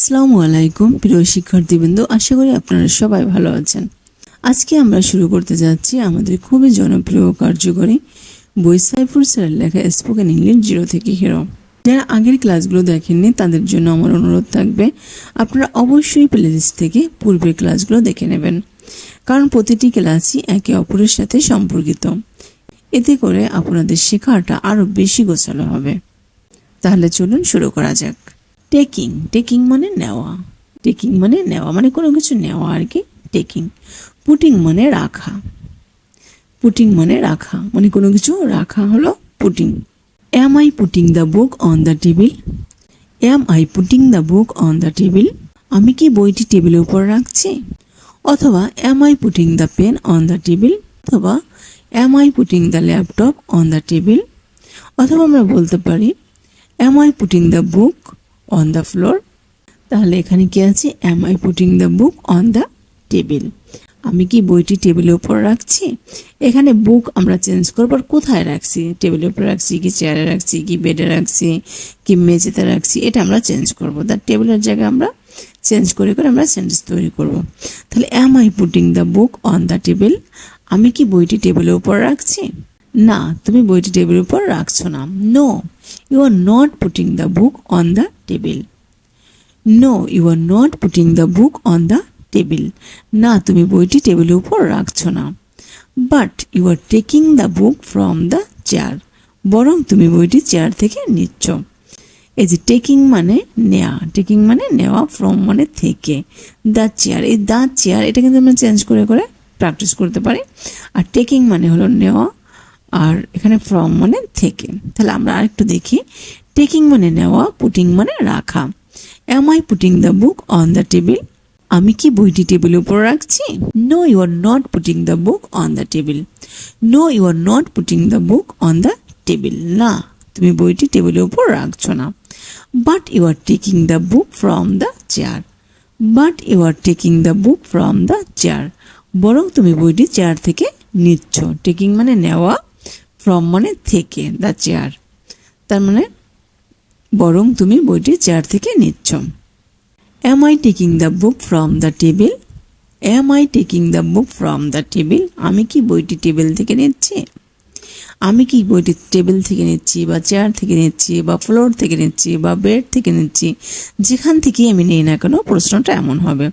আসসালামু আলাইকুম, প্রিয় শিক্ষার্থীবৃন্দ, আশা করি আপনারা সবাই ভালো আছেন। আজকে আমরা শুরু করতে যাচ্ছি আমাদের খুবই জনপ্রিয় কার্যকরী বই সাইফুর স্যারের লেখা স্পোকেন ইংলিশ জিরো থেকে হিরো যারা আগের ক্লাসগুলো দেখেননি, তাদের জন্য আমার অনুরোধ থাকবে, আপনারা অবশ্যই প্লেলিস্ট থেকে পূর্বের ক্লাসগুলো দেখে নেবেন। কারণ প্রতিটি ক্লাসই একে অপরের সাথে সম্পর্কিত। এতে করে আপনাদের শেখাটা আরও বেশি গোছালো হবে। তাহলে চলুন শুরু করা যাক। টেকিং টেকিং মানে নেওয়া টেকিং মানে নেওয়া মানে কোনো কিছু নেওয়া আর কি টেকিং পুটিং মানে রাখা পুটিং মানে রাখা মানে কোনো কিছু রাখা হলো putting am I putting the book on the table am I putting the book on the table আমি কি বইটি টেবিলের উপর রাখছি? অথবা am I putting the pen on the table অথবা am I putting the laptop on the table অথবা আমরা বলতে পারি am I putting the book on the floor তাহলে এখানে কি আছে? Am I putting the book on the table আমি কি বইটি টেবিলের উপর রাখছি? এখানে বুক আমরা চেঞ্জ করব আর কোথায় রাখছি? টেবিলের উপর রাখছি কি চেয়ারে রাখছি, কি বেডে রাখছি, কি মেঝেতে রাখছি? এটা আমরা চেঞ্জ করব। তার টেবিলের জায়গায় আমরা চেঞ্জ করে করে আমরা সেন্টেন্স তৈরি করব। তাহলে am I putting the book on the table আমি কি বইটি টেবিলের উপর রাখছি? না, তুমি বইটি টেবিলের উপর রাখছো না। No you are not putting the book on the table no you are not putting the book on the table না, তুমি বইটি টেবিলের উপর রাখছো না। But you are taking the book from the chair বরং তুমি বইটি চেয়ার থেকে নিচ্ছ। এই যে টেকিং মানে নেওয়া টেকিং মানে নেওয়া ফ্রম মানে থেকে। দ্য চেয়ার এই দ্য চেয়ার এটা কিন্তু আমরা চেঞ্জ করে করে প্র্যাকটিস করতে পারি। আর টেকিং মানে হলো নেওয়া আর এখানে ফ্রম মানে থেকে তাহলে আমরা আরেকটু দেখি। টেকিং মানে নেওয়া পুটিং মানে রাখা। Am I putting the book on the table আমি কি বইটি টেবিলের উপর রাখছি? No you are not putting the book on the table no you are not putting the book on the table না, তুমি বইটি টেবিলের উপর রাখছো না। But you are taking the book from the chair but you are taking the book from the chair বরং তুমি বইটি চেয়ার থেকে নিচ্ছ। টেকিং মানে নেওয়া ফ্রম মানে থেকে দ্য চেয়ার তার মানে বরং তুমি বইটি চেয়ার থেকে নিচ্ছ। Am I taking the book from the table am I taking the book from the table আমি কি বইটি টেবিল থেকে নিচ্ছি? আমি কি বইটি টেবিল থেকে নিচ্ছি, বা চেয়ার থেকে নিচ্ছি, বা ফ্লোর থেকে নিচ্ছি, বা বেড থেকে নিচ্ছি? যেখান থেকেই আমি নিই না কেন, প্রশ্নটা এমন হবে।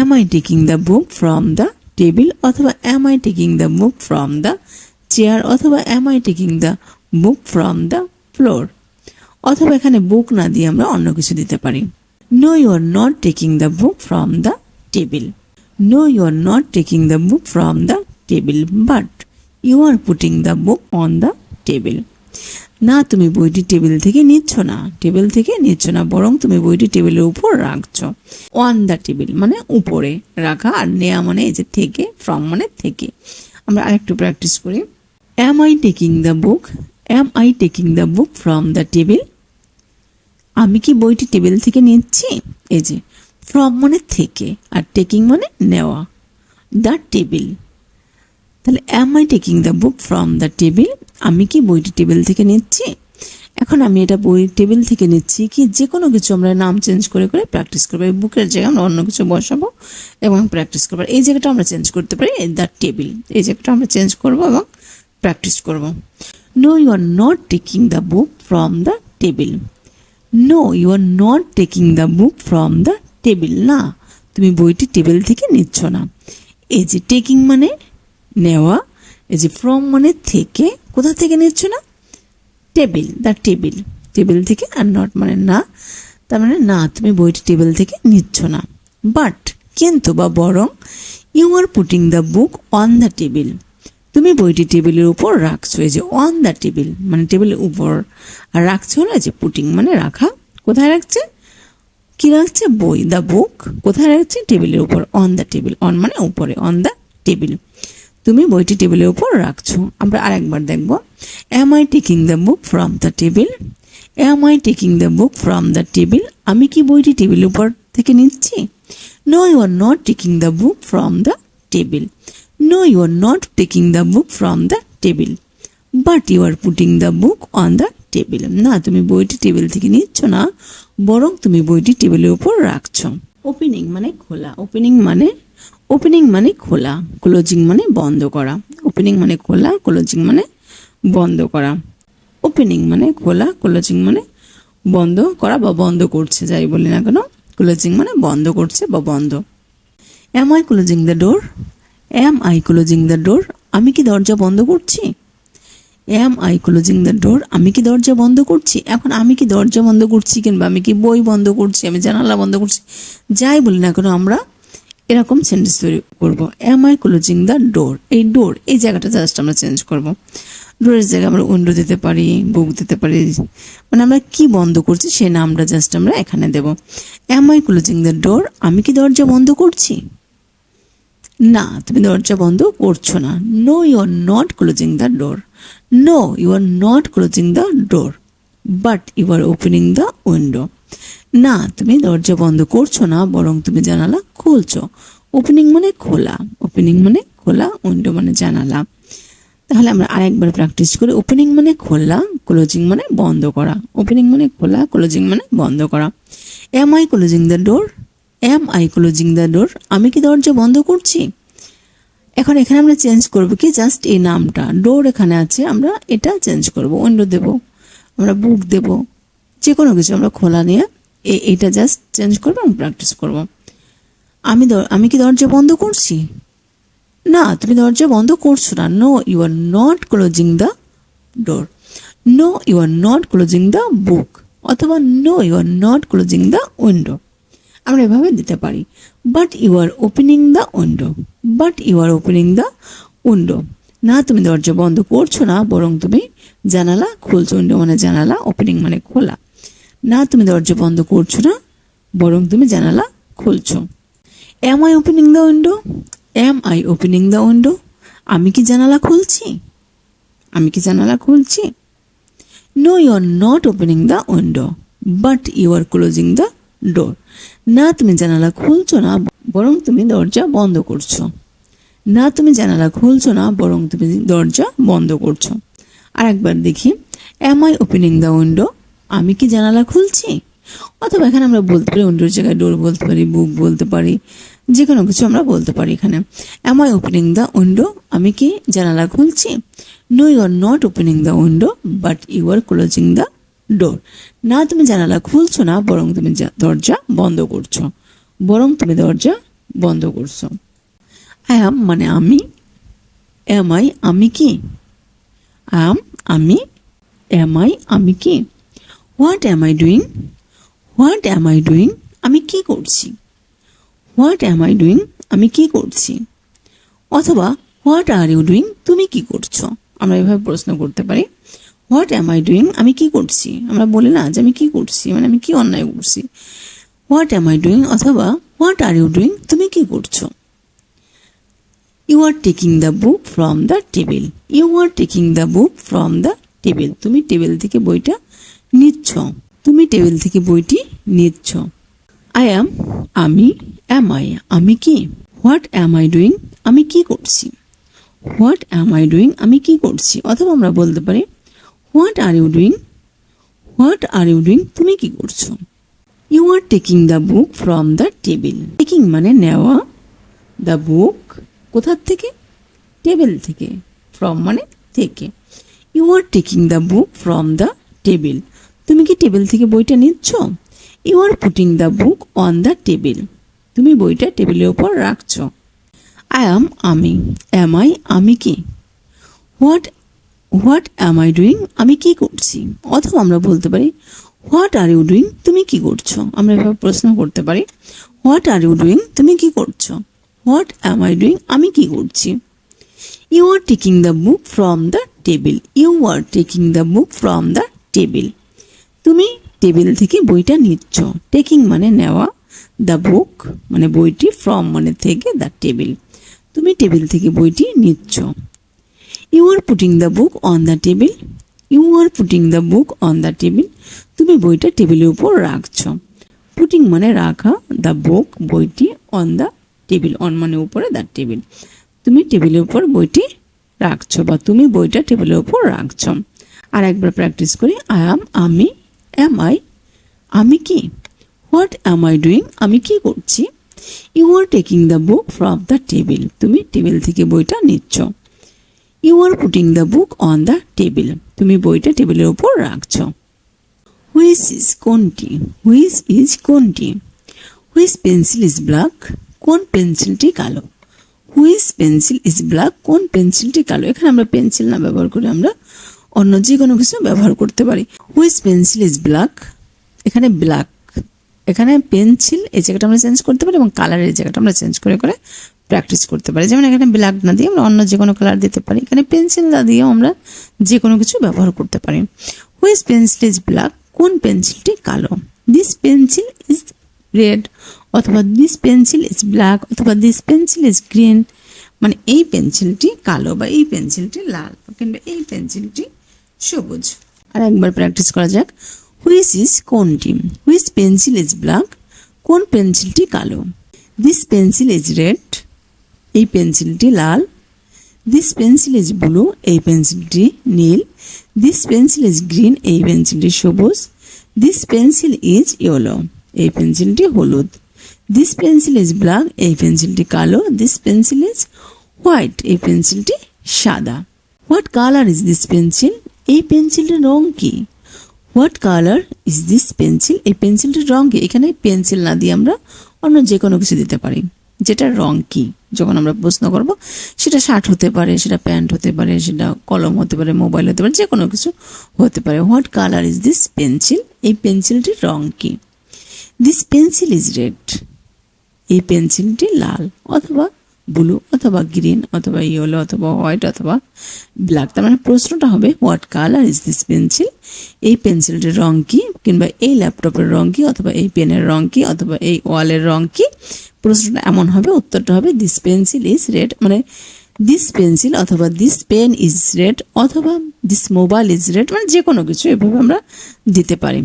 Am I taking the book from the table অথবা am I taking the book from the chair অথবা am I taking the book from the floor অথবা এখানে বুক না দিয়ে আমরা অন্য কিছু দিতে পারি। No you are not taking the book from the table no you are not taking the book from the table but you are putting the book on the table না, তুমি বইটি টেবিল থেকে নিচ্ছ না। টেবিল থেকে নিচ্ছ না, বরং তুমি বইটি টেবিলের উপর রাখছো। অন দ্য টেবিল মানে উপরে রাখা, আর নেয়া মানে এই যে থেকে ফ্রম মানে থেকে। আমরা আরেকটু প্র্যাকটিস করি। Am I taking the book am I taking the book from the table আমি কি বইটি টেবিল থেকে নিচ্ছি? এই যে ফ্রম মানে থেকে আর টেকিং মানে নেওয়া। দ্য টেবিল তাহলে am I taking the book from the table আমি কি বইটি টেবিল থেকে নিচ্ছি? এখন আমি এটা বই টেবিল থেকে নিচ্ছি কি যে কোনো কিছু আমরা নাম চেঞ্জ করে করে প্র্যাকটিস করব, এই বুকের জায়গায় আমরা অন্য কিছু বসাবো এবং প্র্যাকটিস করব। এই জায়গাটা আমরা চেঞ্জ করতে পারি দ্য টেবিল এই জায়গাটা আমরা চেঞ্জ করব এবং প্র্যাকটিস করব। No you are not taking the book from the table no you are not taking the book from the table না, তুমি বইটি টেবিল থেকে নিচ্ছ না। এই যে টেকিং মানে নেওয়া, এই যে ফ্রম মানে থেকে, কোথা থেকে নিচ্ছ না? টেবিল দ্য টেবিল টেবিল থেকে আর নট মানে না, তার মানে না, তুমি বইটি টেবিল থেকে নিচ্ছ না। বাট কিন্তু বা বরং you are putting the book on the table তুমি বইটি টেবিলের উপর রাখছো, এই যে অন দ্য টেবিল মানে টেবিলের উপর। আর রাখছো হলো যে পুটিং মানে রাখা, কোথায় রাখছে? কি রাখছে? বই দ্য বুক কোথায় রাখছে? টেবিলের উপর অন দ্য টেবিল অন মানে উপরে অন দ্য টেবিল তুমি বইটি টেবিলের উপর রাখছো। আমরা আরেকবার দেখব। Am I taking the book from the table am I taking the book from the table আমি কি বইটি টেবিলের উপর থেকে নিচ্ছি? No you are not taking the book from the table no you are not taking the book from the table but you are putting the book on the table না, তুমি বইটি টেবিল থেকে নিচ্ছ না, বরং তুমি বইটি টেবিলের উপর রাখছো। ওপেনিং মানে খোলা। ওপেনিং মানে ওপেনিং মানে খোলা। ক্লোজিং মানে বন্ধ করা। ওপেনিং মানে খোলা ক্লোজিং মানে বন্ধ করা। ওপেনিং মানে খোলা ক্লোজিং মানে বন্ধ করা বা বন্ধ করছে, যাই বলি না কেন। ক্লোজিং মানে বন্ধ করছে বা বন্ধ। Am I closing the door am I closing the door আমি কি দরজা বন্ধ করছি? Am I closing the door আমি কি দরজা বন্ধ করছি? এখন আমি কি দরজা বন্ধ করছি কিংবা আমি কি বই বন্ধ করছি? আমি জানালা বন্ধ করছি? যাই বলি না কেন, আমরা এরকম সেন্টেন্স তৈরি করব। Am I closing the door এই ডোর এই জায়গাটা জাস্ট আমরা চেঞ্জ করব। ডোরের জায়গায় আমরা উইন্ডো দিতে পারি বুক দিতে পারি। মানে আমরা কি বন্ধ করছি, সেই নামটা জাস্ট আমরা এখানে দেব। Am I closing the door আমি কি দরজা বন্ধ করছি? না, তুমি দরজা বন্ধ করছ না। No you are not closing the door no you are not closing the door but you are opening the window না, তুমি দরজা বন্ধ করছ না, বরং তুমি জানালা খুলছো। ওপেনিং মানে খোলা ওপেনিং মানে খোলা উইন্ডো মানে জানালা। তাহলে আমরা আরেকবার প্র্যাকটিস করি। ওপেনিং মানে খোলা ক্লোজিং মানে বন্ধ করা। ওপেনিং মানে খোলা ক্লোজিং মানে বন্ধ করা। Am I closing the door am I closing the door আমি কি দরজা বন্ধ করছি? এখন এখানে আমরা চেঞ্জ করব কি? জাস্ট এই নামটা। ডোর এখানে আছে, আমরা এটা চেঞ্জ করব। উইন্ডো দেব, আমরা বুক দেব। যে কোনো কিছু আমরা খোলা নিয়ে এটা জাস্ট চেঞ্জ করব এবং প্র্যাকটিস করব। আমি আমি কি দরজা বন্ধ করছি? না, তুমি দরজা বন্ধ করছ না। No you are not closing the door no you are not closing the book অথবা no you are not closing the window আমরা এভাবে দিতে পারি। But you are opening the window but you are opening the window না, তুমি দরজা বন্ধ করছ না, বরং তুমি জানালা খুলছো। উইন্ডো মানে জানালা ওপেনিং মানে খোলা। না, তুমি দরজা বন্ধ করছ না, বরং তুমি জানালা খুলছো। Am I opening the window am I opening the window আমি কি জানালা খুলছি? আমি কি জানালা খুলছি? No you are not opening the window but you are closing the door না তুমি জানালা খুলছো না, বরং তুমি দরজা বন্ধ করছ। না তুমি জানালা খুলছো না, বরং তুমি দরজা বন্ধ করছ। আর একবার দেখি am I opening the window আমি কি জানালা খুলছি? অথবা এখানে আমরা বলতে পারি, উইন্ডোর জায়গায় ডোর বলতে পারি বুক বলতে পারি যে কোনো কিছু আমরা বলতে পারি এখানে। Am I opening the window আমি কি জানালা খুলছি? No you are not opening the window but you are closing the door না, তুমি জানালা খুলছো না, বরং তুমি দরজা বন্ধ করছ। বরং তুমি দরজা বন্ধ করছ। আই অ্যাম মানে আমি। এম আই আমি কি? আম আমি। এম আই আমি কি? What am I doing what am I doing আমি কি করছি? হোয়াট অ্যাম আই ডুইং আমি কি করছি? অথবা হোয়াট আর ইউ ডুইং তুমি কি করছ? আমরা এভাবে প্রশ্ন করতে পারি। হোয়াট অ্যাম আই ডুইং আমি কি করছি? আমরা বলি না যে আমি কি করছি মানে আমি কি অন্যায় করছি। হোয়াট অ্যাম আই ডুইং অথবা হোয়াট আর ইউ ডুইং তুমি কি করছ? You are taking the book from the table you are taking the book from the table তুমি টেবিল থেকে বইটা নিচ্ছ। তুমি টেবিল থেকে বইটি নিচ্ছ। আই অ্যাম আমি অ্যাম আই আমি কি? হোয়াট অ্যাম আই ডুইং আমি কি করছি? হোয়াট অ্যাম আই ডুইং আমি কি করছি? অথবা আমরা বলতে পারি what are you doing what are you doing তুমি কি করছ? You are taking the book from the table taking মানে নেওয়া দ্য বুক কোথার থেকে? টেবিল থেকে। ফ্রম মানে থেকে। You are taking the book from the table তুমি কি টেবিল থেকে বইটা নিচ্ছ? You are putting the book on the table তুমি বইটা টেবিলের উপর রাখছো। আই অ্যাম আমি। অ্যাম আই আমি কি? What what am I doing আমি কি করছি? অথবা আমরা বলতে পারি হোয়াট আর ইউ ডুইং তুমি কি করছ? আমরা এভাবে প্রশ্ন করতে পারি হোয়াট আর ইউ ডুইং তুমি কি করছ? হোয়াট অ্যাম আই ডুইং আমি কি করছি? You are taking the book from the table you are taking the book from the table তুমি টেবিল থেকে বইটা নিচ্ছ। টেকিং মানে নেওয়া দ্য বুক মানে বইটি ফ্রম মানে থেকে দ্য টেবিল তুমি টেবিল থেকে বইটি নিচ্ছ। You are putting the book on the table you are putting the book on the table তুমি বইটা টেবিলের উপর রাখছো। পুটিং মানে রাখা দ্য বুক বইটি অন দ্য টেবিল অন মানে উপরে দ্য টেবিল তুমি টেবিলের উপর বইটি রাখছো বা তুমি বইটা টেবিলের উপর রাখছো। আর একবার প্র্যাকটিস করি। আই আম আমি অ্যাম আই আমি কি? হোয়াট অ্যাম আই ডুইং আমি কি করছি? You are taking the book from the table তুমি টেবিল থেকে বইটা নিচ্ছ। You are putting the book on the table তুমি বইটা টেবিলের উপর রাখছ। হুইস ইজ কোনটি? হুইস ইজ কোনটি? হুইস পেন্সিল ইজ ব্ল্যাক কোন পেন্সিলটি কালো? হুইস পেন্সিল ইজ ব্ল্যাক কোন পেন্সিলটি কালো? এখানে আমরা পেন্সিল না ব্যবহার করে আমরা অন্য যে কোনো কিছু ব্যবহার করতে পারি। হুইস পেন্সিল ইজ ব্ল্যাক এখানে ব্ল্যাক এখানে পেন্সিল এই জায়গাটা আমরা চেঞ্জ করতে পারি এবং কালারের এই জায়গাটা আমরা চেঞ্জ করে করে প্র্যাকটিস করতে পারি। যেমন এখানে ব্ল্যাক না দিয়ে আমরা অন্য যে কোনো কালার দিতে পারি। এখানে পেন্সিল না দিয়েও আমরা যে কোনো কিছু ব্যবহার করতে পারি। হুইস পেন্সিল ইজ ব্ল্যাক কোন পেন্সিলটি কালো? দিস পেন্সিল ইজ রেড অথবা দিস পেন্সিল ইজ ব্ল্যাক অথবা দিস পেন্সিল ইজ গ্রিন মানে এই পেন্সিলটি কালো বা এই পেন্সিলটি লাল। কিংবা এই পেন্সিলটি সবুজ। আর একবার প্র্যাকটিস করা যাক। হুইস ইজ কোনটি হুইস পেন্সিল ইজ ব্ল্যাক কোন পেন্সিলটি কালো? দিস পেন্সিল ইজ রেড এই পেন্সিলটি লাল। দিস পেন্সিল ইজ ব্লু এই পেন্সিলটি নীল। দিস পেন্সিল ইজ গ্রিন এই পেন্সিলটি সবুজ। দিস পেন্সিল ইজ ইয়েলো এই পেন্সিলটি হলুদ। দিস পেন্সিল ইজ ব্ল্যাক এই পেন্সিলটি কালো। দিস পেন্সিল ইজ হোয়াইট এই পেন্সিলটি সাদা। What colour is this pencil এই পেন্সিলটির রং কি? What colour is this pencil এই পেন্সিলটির রং কি? এখানে পেন্সিল না দিয়ে আমরা অন্য যে কোনো কিছু দিতে পারি। যেটার রং কি? যখন আমরা প্রশ্ন করব, সেটা শার্ট হতে পারে, সেটা প্যান্ট হতে পারে, সেটা কলম হতে পারে মোবাইল হতে পারে যে কোনো কিছু হতে পারে। What colour is this pencil এই পেন্সিলটির রং কি? দিস পেন্সিল ইজ রেড এই পেন্সিলটি লাল অথবা ব্লু অথবা গ্রিন অথবা ইয়েলো অথবা হোয়াইট অথবা ব্ল্যাক তার মানে প্রশ্নটা হবে what colour is this pencil এই পেন্সিলটির রং কি? কিংবা এই ল্যাপটপের রং কি? অথবা এই পেনের রং কি? অথবা এই ওয়ালের রং কি? প্রশ্নটা এমন হবে, উত্তরটা হবে দিস পেন্সিল ইজ রেড মানে দিস পেন্সিল অথবা দিস পেন ইজ রেড অথবা দিস মোবাইল ইজ রেড মানে যে কোনো কিছু এভাবে আমরা দিতে পারি।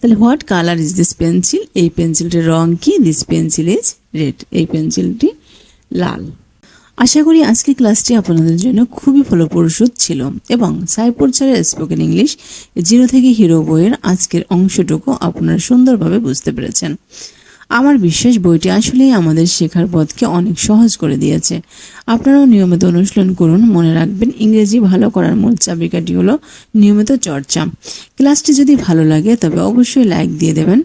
তাহলে what colour is this pencil এই পেন্সিলটির রং কি? দিস পেন্সিল ইজ রেড এই পেন্সিলটি লাল। আশা করি আজকের ক্লাসটি আপনাদের জন্য খুবই ফলপ্রসূ ছিল এবং সাইপুর ছাড়া স্পোকেন ইংলিশ জিরো থেকে হিরো বইয়ের আজকের অংশটুকু আপনারা সুন্দরভাবে বুঝতে পেরেছেন। আমার বিশ্বাস বইটি আসলেই আমাদের শেখার পথকে অনেক সহজ করে দিয়েছে। আপনারাও নিয়মিত অনুশীলন করুন, মনে রাখবেন ইংরেজি ভালো করার মূল চাবিকাঠি হলো নিয়মিত চর্চা। ক্লাসটি যদি ভালো লাগে তবে অবশ্যই লাইক দিয়ে দেবেন।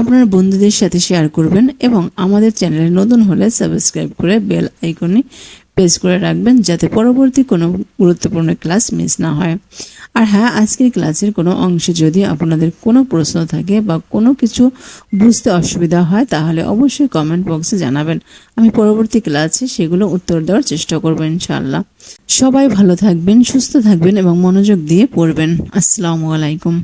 আপনার বন্ধুদের সাথে শেয়ার করবেন এবং আমাদের চ্যানেলে নতুন হলে সাবস্ক্রাইব করে বেল আইকনে প্রেস করে রাখবেন যাতে পরবর্তী কোনো গুরুত্বপূর্ণ ক্লাস মিস না হয়। আর হ্যাঁ আজকের ক্লাসের কোনো অংশে যদি আপনাদের কোনো প্রশ্ন থাকে বা কোনো কিছু বুঝতে অসুবিধা হয়, তাহলে অবশ্যই কমেন্ট বক্সে জানাবেন। আমি পরবর্তী ক্লাসে সেগুলো উত্তর দেওয়ার চেষ্টা করব ইনশাআল্লাহ। সবাই ভালো থাকবেন, সুস্থ থাকবেন এবং মনোযোগ দিয়ে পড়বেন। আসসালামু আলাইকুম।